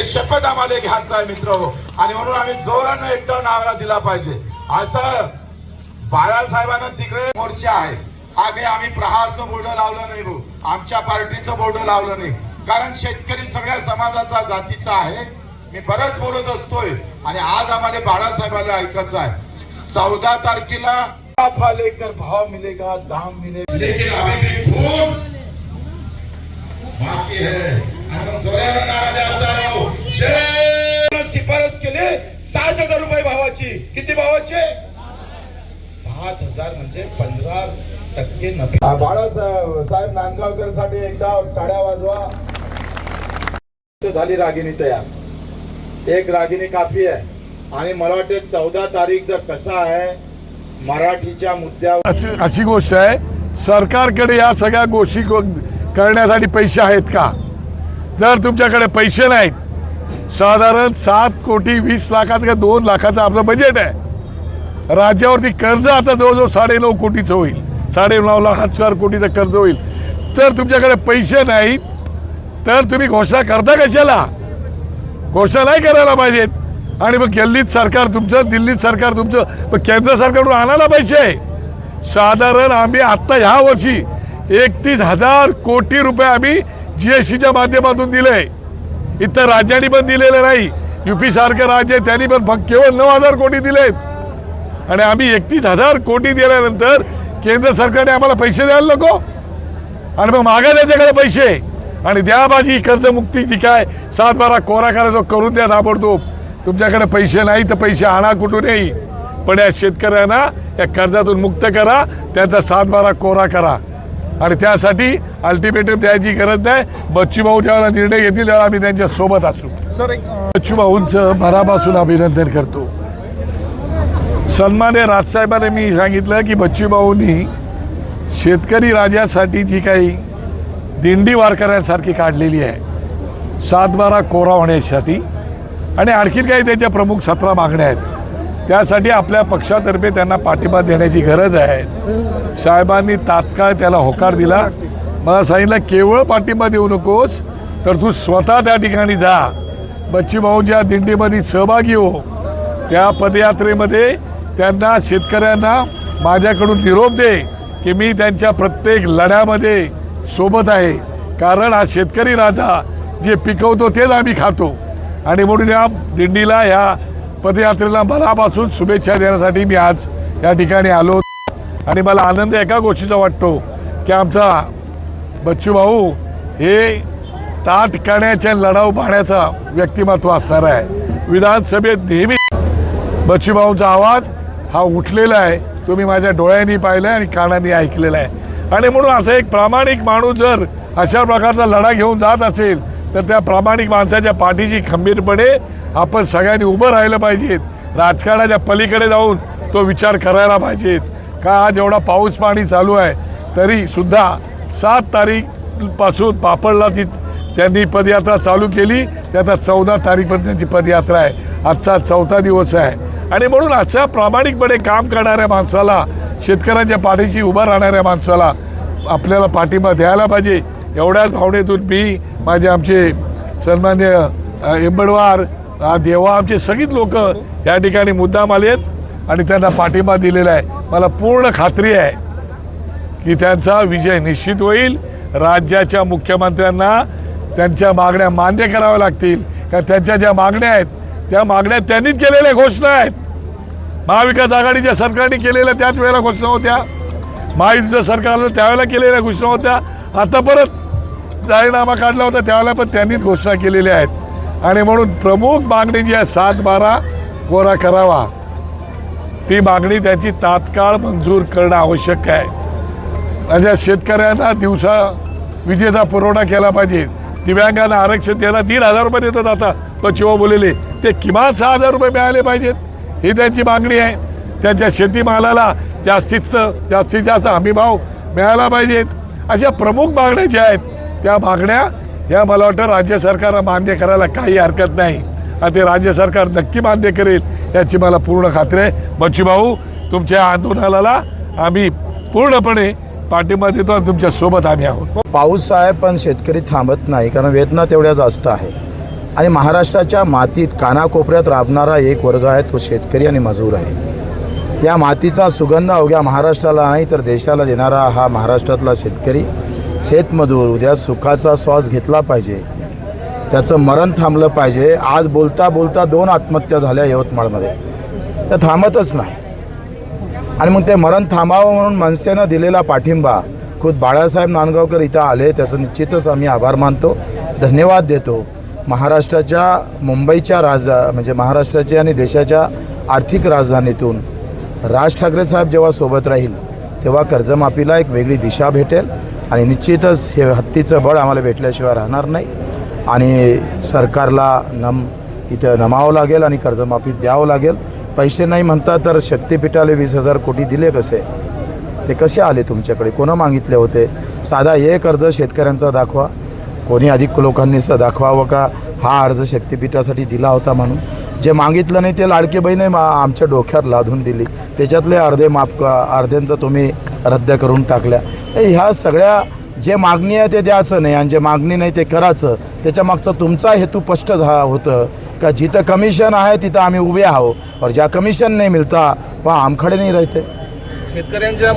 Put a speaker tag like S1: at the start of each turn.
S1: शपथ आम्हाला घ्यायचा आहे मित्र. आणि म्हणून आम्ही जोरानं एकदा नावाला दिला पाहिजे. असं बाळासाहेबांना तिकडे मोर्चे आहेत हा काही आम्ही प्रहारचं बोर्ड लावलं नाही भाऊ. आमच्या पार्टीचं बोर्ड लावलं नाही. कारण शेतकरी सगळ्या समाजाचा जातीचा आहे. मी बरंच बोलत असतोय. आणि आज आम्हाला बाळासाहेबांना ऐकायचं आहे. चौदा तारखेला नफा लेकर भाव मिलेगा दाम मिलेगा. लेकिन अभी भी बाकी है. किती भावाचे? सात हजार म्हणजे पंधरा टक्के नफा. बाळासाहेब साहेब नांदगावकरसाठी एकदा टाळ्या वाजवा. झाली रागिनी तयार. एक रागिनी काफी आहे. आणि मला वाटते चौदा तारीख जर कसा आहे मराठीच्या मुद्द्यावर
S2: अशी अशी गोष्ट आहे सरकारकडे या सगळ्या गोष्टी करण्यासाठी पैसे आहेत का? जर तुमच्याकडे पैसे नाहीत साधारण सात कोटी वीस लाखाचं का दोन लाखाचं आपलं बजेट आहे राज्यावरती कर्ज आता जवळजवळ साडे नऊ कोटीचं होईल. साडे नऊ लाख चार कोटीचं कर्ज होईल. तर तुमच्याकडे पैसे नाहीत. तर तुम्ही घोषणा करता कशाला? घोषणा नाही करायला पाहिजेत. आणि मग दिल्लीत सरकार तुमचं दिल्लीत सरकार तुमचं मग केंद्र सरकारकडून आणायला पैसे? साधारण आम्ही आत्ता ह्या वर्षी एकतीस हजार कोटी रुपये आम्ही जी एस टीच्या माध्यमातून दिले इतर राज्यांनी पण दिलेले नाही. युपी सारखं राज्य आहे त्यांनी पण फक्त केवळ नऊ हजार कोटी दिलेत. आणि आम्ही एकतीस हजार कोटी दिल्यानंतर केंद्र सरकारने आम्हाला पैसे द्यायला नको. आणि मग मागा त्याच्याकडे पैसे. आणि द्या माझी कर्जमुक्ती जी काय सात बारा कोरा करायचो करून द्या ताबडतोब तुमच्याकडे पैसे नाही तर पैसे आणा कुठूनही. पण या शेतकऱ्यांना या कर्जातून मुक्त करा त्यांचा सात बारा कोरा करा. आणि त्यासाठी अल्टिमेटम द्यायची गरज नाही. बच्चू भाऊ ज्यावेळेला निर्णय घेतील त्यावेळेला आम्ही त्यांच्यासोबत असू.
S3: सर एक
S2: बच्चू भाऊंचं मनापासून अभिनंदन करतो. सन्मान्य राजसाहेबांनी मी सांगितलं की बच्चूभाऊंनी शेतकरी राजासाठी जी काही दिंडी वारकऱ्यांसारखी काढलेली आहे सातबारा कोरा होण्यासाठी आणि आणखीन काही त्याच्या प्रमुख सतरा मागण्या आहेत. त्यासाठी आपल्या पक्षातर्फे त्यांना पाठिंबा देण्याची गरज आहे. साहेबांनी तात्काळ त्याला होकार दिला. मला सांगितलं केवळ पाठिंबा देऊ नकोस तर तू स्वतः त्या ठिकाणी जा. बच्ची ज्या दिंडीमध्ये सहभागी हो. त्या पदयात्रेमध्ये त्यांना शेतकऱ्यांना माझ्याकडून निरोप दे की मी त्यांच्या प्रत्येक लढ्यामध्ये सोबत आहे. कारण हा शेतकरी राजा जे पिकवतो तेच आम्ही खातो. आणि म्हणून या दिंडीला या पदयात्रेला मनापासून शुभेच्छा देण्यासाठी मी आज या ठिकाणी आलो आणि मला आनंद एका गोष्टीचा वाटतो की आमचा बच्चू भाऊ हे ताट करण्याच्या लढाऊ पाहण्याचा व्यक्तिमत्व असणार आहे. विधानसभेत नेहमी बच्चूभाऊंचा आवाज हा उठलेला आहे. तो मी माझ्या डोळ्यांनी पाहिलं आणि कानाने ऐकलेला आहे. आणि म्हणून असं एक प्रामाणिक माणूस जर अशा प्रकारचा लढा घेऊन जात असेल तर त्या प्रामाणिक माणसाच्या पाठीची खंबीरपणे आपण सगळ्यांनी उभं राहिलं पाहिजेत. राजकारणाच्या पलीकडे जाऊन तो विचार करायला पाहिजेत. का आज एवढा पाऊस पाणी चालू आहे तरी सुद्धा सात तारीखपासून पापडला ती त्यांनी पदयात्रा चालू केली. ते आता चौदा तारीखपर्यंत त्यांची पदयात्रा आहे. आजचा चौथा दिवस आहे. आणि म्हणून अशा प्रामाणिकपणे काम करणाऱ्या माणसाला शेतकऱ्यांच्या पाठीशी उभं राहणाऱ्या माणसाला आपल्याला पाठिंबा द्यायला पाहिजे. एवढ्याच भावनेतून मी माझे आमचे सन्मान्य एंबडवार देवा आमचे सगळीच लोक या ठिकाणी मुद्दाम आले आहेत आणि त्यांना पाठिंबा दिलेला आहे. मला पूर्ण खात्री आहे की त्यांचा विजय निश्चित होईल. राज्याच्या मुख्यमंत्र्यांना त्यांच्या मागण्या मान्य कराव्या लागतील. कारण त्यांच्या ज्या मागण्या आहेत त्या मागण्या त्यांनीच केलेल्या घोषणा आहेत. महाविकास आघाडीच्या सरकारने केलेल्या त्याच वेळेला घोषणा होत्या. महायुतीचं सरकारनं त्यावेळेला केलेल्या घोषणा होत्या. आता परत जाहीरनामा काढला होता त्यावेळेला पण त्यांनीच घोषणा केलेल्या आहेत. आणि म्हणून प्रमुख मागणी जी आहे सात बारा कोरा करावा. ती मागणी त्याची तात्काळ मंजूर करणं आवश्यक आहे. माझ्या शेतकऱ्यांना दिवसा विजेचा पुरवठा केला पाहिजे. दिव्यांगांना आरक्षण द्यायला तीन हजार रुपये देतात आता. बच्चूभाऊ हो बोललेले ते किमान सहा हजार रुपये मिळाले पाहिजेत. ही त्यांची मागणी आहे. त्यांच्या शेतीमालाला जास्तीत जास्तीत जास्त हमीभाव मिळाला पाहिजेत. अशा प्रमुख मागण्या ज्या आहेत त्या मागण्या ह्या मला वाटतं राज्य सरकारला मान्य करायला काही हरकत नाही. आणि ते राज्य सरकार नक्की मान्य करेल याची मला पूर्ण खात्री आहे. बच्चूभाऊ तुमच्या आंदोलनाला आम्ही पूर्णपणे पाठिंबा देतो आणि तुमच्यासोबत आम्ही आहोत.
S3: पाऊस आहे पण शेतकरी थांबत नाही कारण वेदना तेवढ्या जास्त आहे. आणि महाराष्ट्राच्या मातीत कानाकोपऱ्यात राबणारा एक वर्ग आहे तो शेतकरी आणि मजूर आहे. या मातीचा सुगंध अवघ्या महाराष्ट्राला नाही तर देशाला देणारा हा महाराष्ट्रातला शेतकरी शेतमजूर उद्या सुखाचा श्वास घेतला पाहिजे. त्याचं मरण थांबलं पाहिजे. आज बोलता बोलता दोन आत्महत्या झाल्या यवतमाळमध्ये. तर थांबतच नाही. आणि मग ते मरण थांबावं म्हणून मनसेनं दिलेला पाठिंबा खुद बाळासाहेब नांदगावकर इथं आले त्याचं निश्चितच आम्ही आभार मानतो. धन्यवाद देतो. महाराष्ट्राच्या मुंबईच्या राजधा म्हणजे महाराष्ट्राच्या आणि देशाच्या आर्थिक राजधानीतून राज ठाकरे साहेब जेव्हा सोबत राहील तेव्हा कर्जमाफीला एक वेगळी दिशा भेटेल आणि निश्चितच हे हत्तीचं बळ आम्हाला भेटल्याशिवाय राहणार नाही. आणि सरकारला नम इथं नमावं लागेल आणि कर्जमाफी द्यावं लागेल. पैसे नाही म्हणता तर शक्तिपीठाला वीस हजार कोटी दिले कसे? ते कसे आले तुमच्याकडे? कोणं मागितले होते? साधा हे कर्ज शेतकऱ्यांचा दाखवा. कोणी अधिक लोकांनी स दाखवावं का? हा अर्ज शक्तिपीठासाठी दिला होता म्हणून. जे मागितलं नाही ते लाडके बहिणी मा आमच्या डोक्यात लादून दिली. त्याच्यातले अर्धे माफ अर्ध्यांचं तुम्ही रद्द करून टाकल्या. ह्या सगळ्या जे मागणी आहे ते द्यायचं नाही. आणि जे मागणी नाही ते करायचं. त्याच्यामागचा तुमचा हेतू स्पष्ट झा होतं. का जिथं कमिशन आहे तिथं आम्ही उभे आहो और ज्या कमिशन नाही मिळता व आमखडे नाही राहते.
S4: शेतकऱ्यांच्या